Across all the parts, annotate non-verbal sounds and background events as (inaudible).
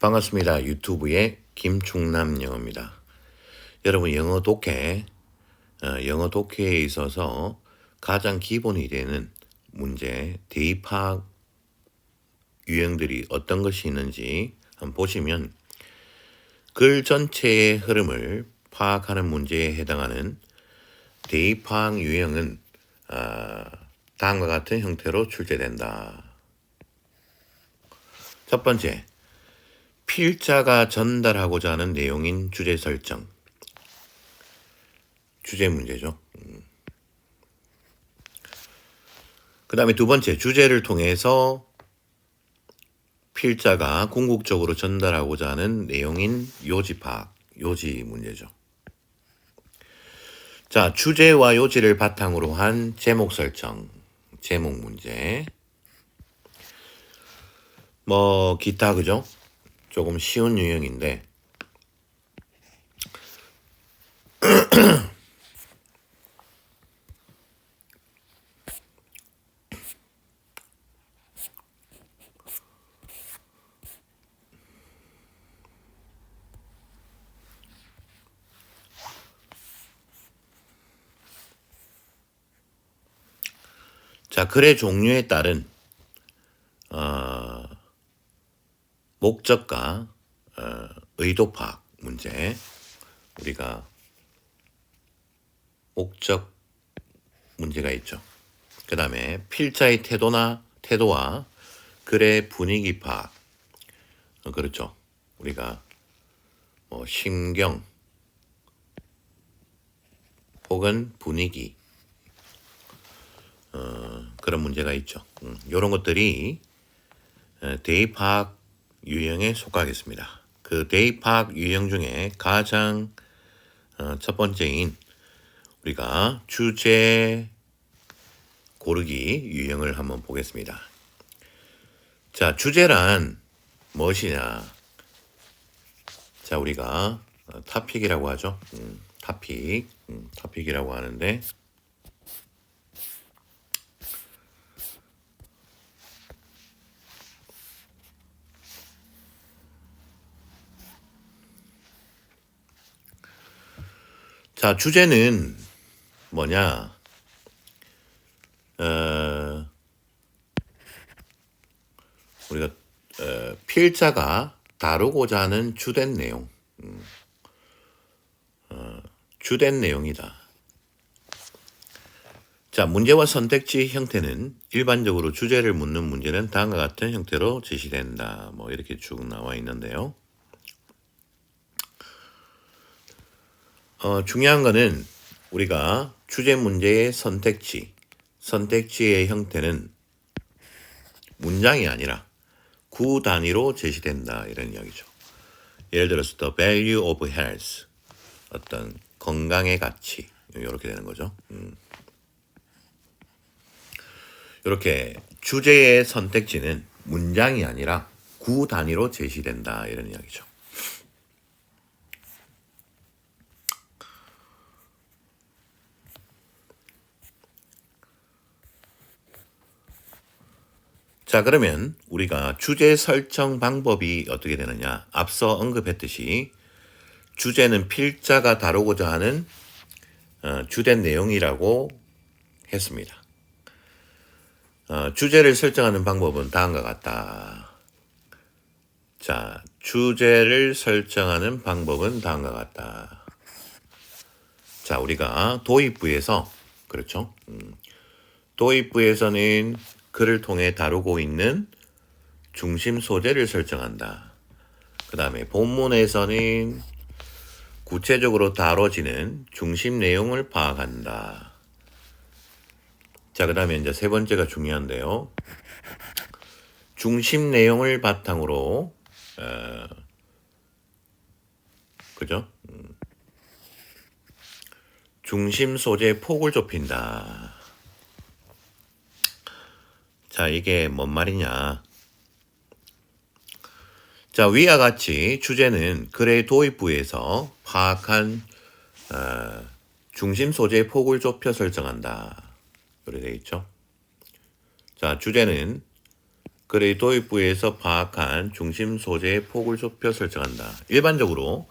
반갑습니다. 유튜브의 김충남 영어입니다. 여러분 영어 독해, 어, 영어 독해에 있어서 가장 기본이 되는 문제, 대입학 유형들이 어떤 것이 있는지 한번 보시면 글 전체의 흐름을 파악하는 문제에 해당하는 대입학 유형은 아, 다음과 같은 형태로 출제된다. 첫 번째, 필자가 전달하고자 하는 내용인 주제 설정. 주제 문제죠. 그 다음에 두 번째, 주제를 통해서 필자가 궁극적으로 전달하고자 하는 내용인 요지 파악, 요지 문제죠. 자, 주제와 요지를 바탕으로 한 제목 설정, 제목 문제. 뭐, 기타, 그죠? 조금 쉬운 유형인데, 자, 글의 종류에 따른, 목적과, 어, 의도 파악 문제. 우리가 목적 문제가 있죠. 그 다음에 필자의 태도나 태도와 글의 분위기 파악. 어, 그렇죠. 우리가 뭐 심경 혹은 분위기 어, 그런 문제가 있죠. 음, 이런 것들이 어, 대입학 유형에 속하겠습니다. 그 대입학 유형 중에 가장 어, 첫 번째인 우리가 주제 고르기 유형을 한번 보겠습니다. 자, 주제란 무엇이냐? 자, 우리가 어, 타픽이라고 하죠. 음, 타픽, 음, 타픽이라고 하는데 자, 주제는 뭐냐? 어, 우리가 어, 필자가 다루고자 하는 주된 내용, 음, 어, 주된 내용이다. 자, 문제와 선택지 형태는 일반적으로 주제를 묻는 문제는 다음과 같은 형태로 제시된다. 뭐 이렇게 쭉 나와 있는데요. 어, 중요한 거는 우리가 주제 문제의 선택지, 선택지의 형태는 문장이 아니라 구 단위로 제시된다 이런 이야기죠. 예를 들어서 the value of health 어떤 건강의 가치 이렇게 되는 거죠. 음. 이렇게 주제의 선택지는 문장이 아니라 구 단위로 제시된다 이런 이야기죠. 자, 그러면 우리가 주제 설정 방법이 어떻게 되느냐? 앞서 언급했듯이 주제는 필자가 다루고자 하는 어, 주된 내용이라고 했습니다. 어, 주제를 설정하는 방법은 다음과 같다. 자, 주제를 설정하는 방법은 다음과 같다. 자, 우리가 도입부에서 그렇죠. 음, 도입부에서는 글을 통해 다루고 있는 중심 소재를 설정한다. 그 다음에 본문에서는 구체적으로 다뤄지는 중심 내용을 파악한다. 자, 그 다음에 이제 세 번째가 중요한데요. 중심 내용을 바탕으로, 어, 그죠? 음. 중심 소재 폭을 좁힌다. 자, 이게 뭔 말이냐. 자, 위와 같이 주제는 글의 도입부에서 파악한 어, 중심 소재의 폭을 좁혀 설정한다. 이렇게 되어 있죠. 자, 주제는 그래 도입부에서 파악한 중심 소재의 폭을 좁혀 설정한다. 일반적으로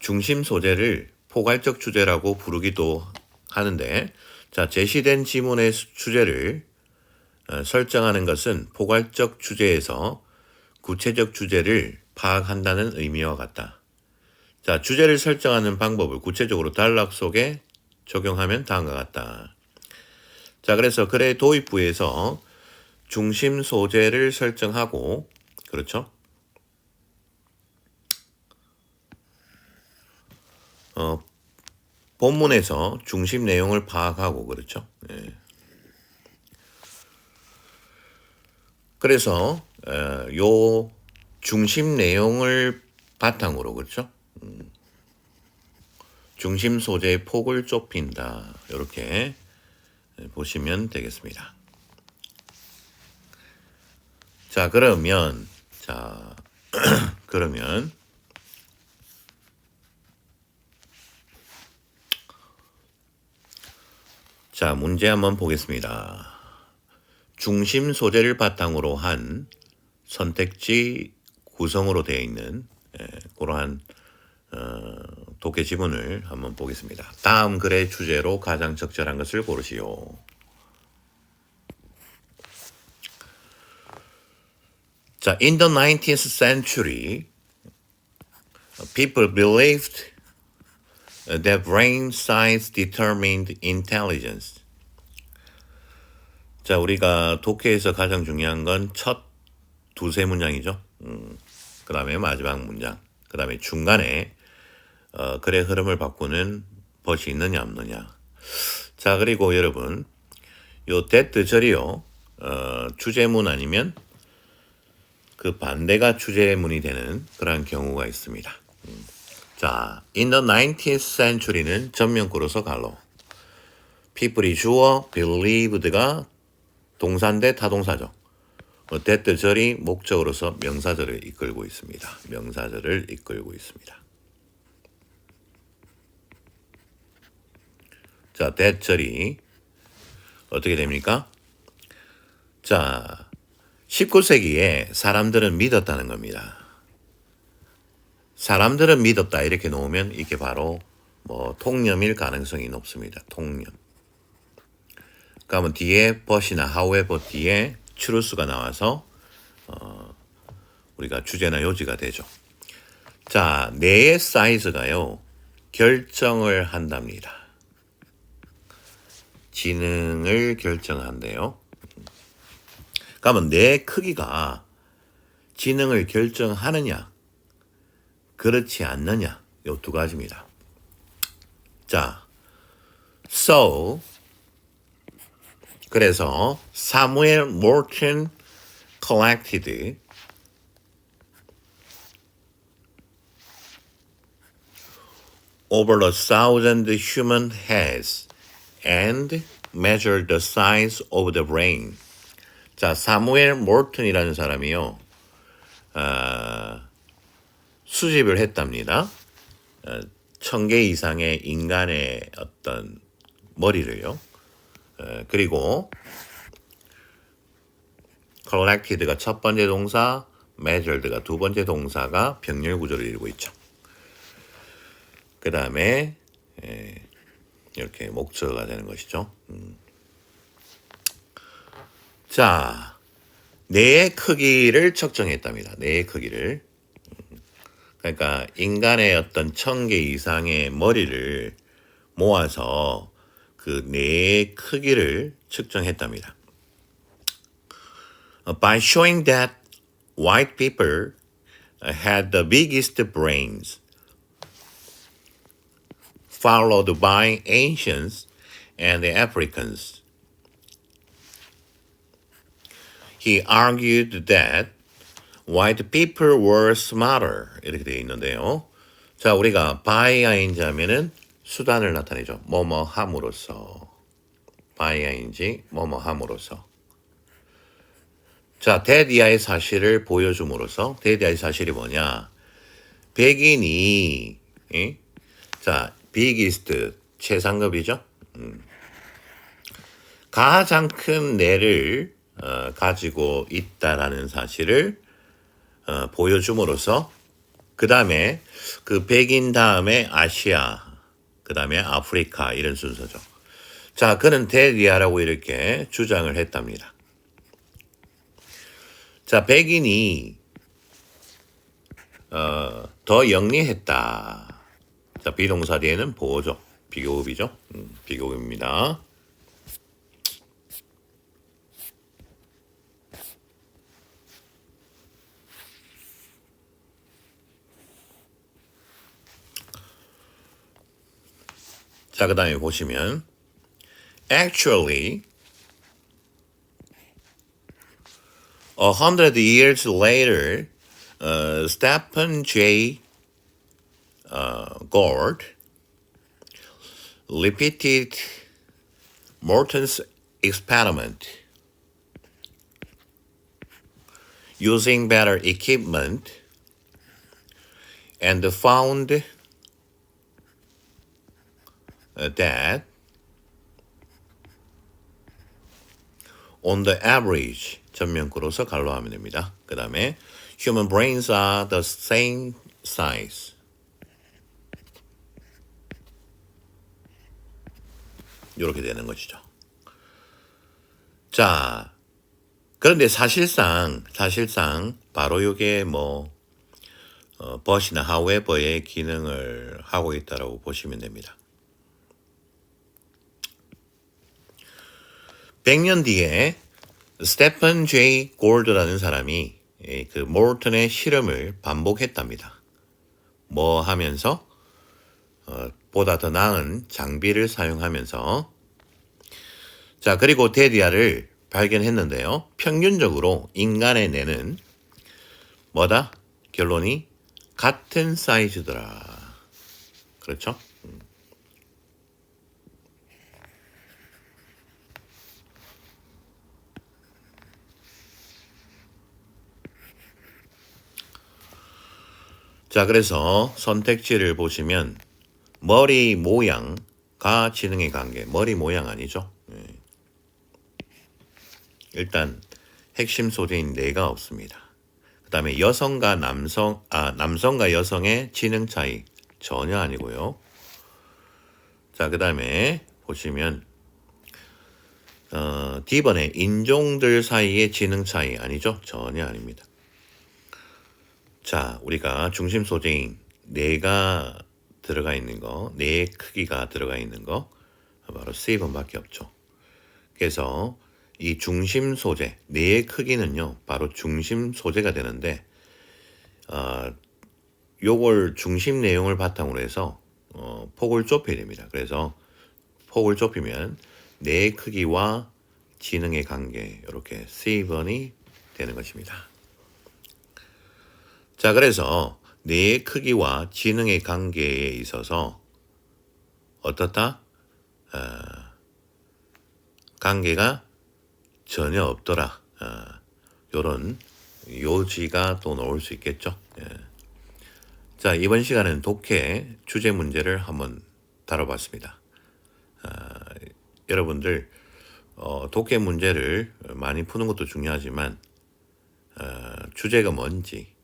중심 소재를 포괄적 주제라고 부르기도 하는데 자 제시된 지문의 수- 주제를 어, 설정하는 것은 포괄적 주제에서 구체적 주제를 파악한다는 의미와 같다. 자 주제를 설정하는 방법을 구체적으로 단락 속에 적용하면 다음과 같다. 자 그래서 그래 도입부에서 중심 소재를 설정하고 그렇죠? 어, 본문에서 중심 내용을 파악하고 그렇죠. 예. 그래서 어, 요 중심 내용을 바탕으로 그렇죠. 음, 중심 소재의 폭을 좁힌다. 이렇게 보시면 되겠습니다. 자 그러면 자 (clears throat) 그러면 자, 문제 한번 보겠습니다. 중심 소재를 바탕으로 한 선택지 구성으로 되어 있는 예, 그러한 어, 독해 지문을 한번 보겠습니다. 다음 글의 주제로 가장 적절한 것을 고르시오. 자, in the 19th century, people believed that brain size determined intelligence. 자, 우리가 독해에서 가장 중요한 건 첫 두세 문장이죠. 음, 그 다음에 마지막 문장. 그 다음에 중간에 어, 글의 흐름을 바꾸는 벗이 있느냐 없느냐. 자, 그리고 여러분, 요 that 절이요. 어, 주제문 아니면 그 반대가 주제문이 되는 그러한 경우가 있습니다. 자, in the 19th century는 전면구로서 갈로. people이 주어, believed가 동사인데 타동사죠. 뭐 that 절이 목적으로서 명사절을 이끌고 있습니다. 명사절을 이끌고 있습니다. 자, that 절이 어떻게 됩니까? 자, 19세기에 사람들은 믿었다는 겁니다. 사람들은 믿었다 이렇게 놓으면 이게 바로 뭐 통념일 가능성이 높습니다. 통념. 그러면 뒤에 but이나 however 뒤에 truth가 나와서 어, 우리가 주제나 요지가 되죠. 자, 뇌의 사이즈가요 결정을 한답니다. 지능을 결정한대요. 그러면 뇌 크기가 지능을 결정하느냐? 그렇지 않느냐 요 두 가지입니다. 자, so 그래서 사무엘 모튼 collected over a thousand human heads and measured the size of the brain. 자, 사무엘 모튼이라는 사람이요. 아, 수집을 했답니다. 어, 천개 이상의 인간의 어떤 머리를요. 어, 그리고 collected가 첫 번째 동사, measured가 두 번째 동사가 병렬 구조를 이루고 있죠. 그 다음에 이렇게 목적어가 되는 것이죠. 음. 자, 뇌의 크기를 측정했답니다. 뇌의 크기를. 그러니까 인간의 어떤 천 개 이상의 머리를 모아서 그 뇌의 크기를 측정했답니다. Uh, By showing that white people uh, had the biggest brains, followed by Asians and the Africans. He argued that white people were smarter 이렇게 되어 있는데요. 자, 우리가 by ing 하면은 수단을 나타내죠. 뭐뭐 함으로써 by ing 뭐뭐 함으로써 자, 대디아의 사실을 보여줌으로써 대디아의 사실이 뭐냐? 백인이 예? 자, 비기스트 최상급이죠. 음. 가장 큰 뇌를 어, 가지고 있다라는 사실을 어, 보여줌으로써 그 다음에 그 백인 다음에 아시아 그 다음에 아프리카 이런 순서죠. 자, 그는 대리아라고 이렇게 주장을 했답니다. 자, 백인이 어, 더 영리했다. 자, 비동사 뒤에는 보호죠. 비교급이죠. 음, 비교급입니다. 자, 그 다음에 보시면 actually a hundred years later uh, Stephen J. Uh, Gord repeated Morton's experiment using better equipment and found uh, that on the average 전면구로서 갈로하면 됩니다. 그 다음에 human brains are the same size. 이렇게 되는 것이죠. 자, 그런데 사실상 사실상 바로 이게 뭐 어, 버시나 하웨버의 기능을 하고 있다라고 보시면 됩니다. 100년 뒤에 스테픈 제이 골드라는 사람이 예, 그 모르턴의 실험을 반복했답니다. 뭐 하면서 어, 보다 더 나은 장비를 사용하면서 자 그리고 데디아를 발견했는데요. 평균적으로 인간의 뇌는 뭐다? 결론이 같은 사이즈더라. 그렇죠? 자, 그래서 선택지를 보시면 머리 모양과 지능의 관계. 머리 모양 아니죠? 예. 일단 핵심 소재인 뇌가 없습니다. 그 다음에 여성과 남성, 아, 남성과 여성의 지능 차이 전혀 아니고요. 자, 그 다음에 보시면 어, D번에 인종들 사이의 지능 차이 아니죠? 전혀 아닙니다. 자, 우리가 중심 소재인 뇌가 들어가 있는 거, 뇌의 크기가 들어가 있는 거 바로 C번밖에 없죠. 그래서 이 중심 소재, 뇌의 크기는요, 바로 중심 소재가 되는데, 어, 요걸 중심 내용을 바탕으로 해서 어, 폭을 좁혀야 됩니다. 그래서 폭을 좁히면 뇌의 크기와 지능의 관계 이렇게 C번이 되는 것입니다. 자, 그래서 뇌의 크기와 지능의 관계에 있어서 어떻다? 어, 관계가 전혀 없더라. 어, 요런 요지가 또 나올 수 있겠죠. 예. 자, 이번 시간은 독해 주제 문제를 한번 다뤄봤습니다. 어, 여러분들 어, 독해 문제를 많이 푸는 것도 중요하지만 어, 주제가 뭔지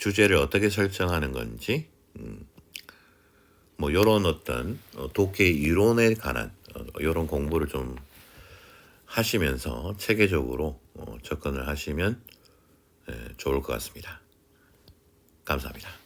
주제를 어떻게 설정하는 건지 음, 뭐 이런 어떤 어, 독해 이론에 관한 어, 이런 공부를 좀 하시면서 체계적으로 어, 접근을 하시면 예, 좋을 것 같습니다. 감사합니다.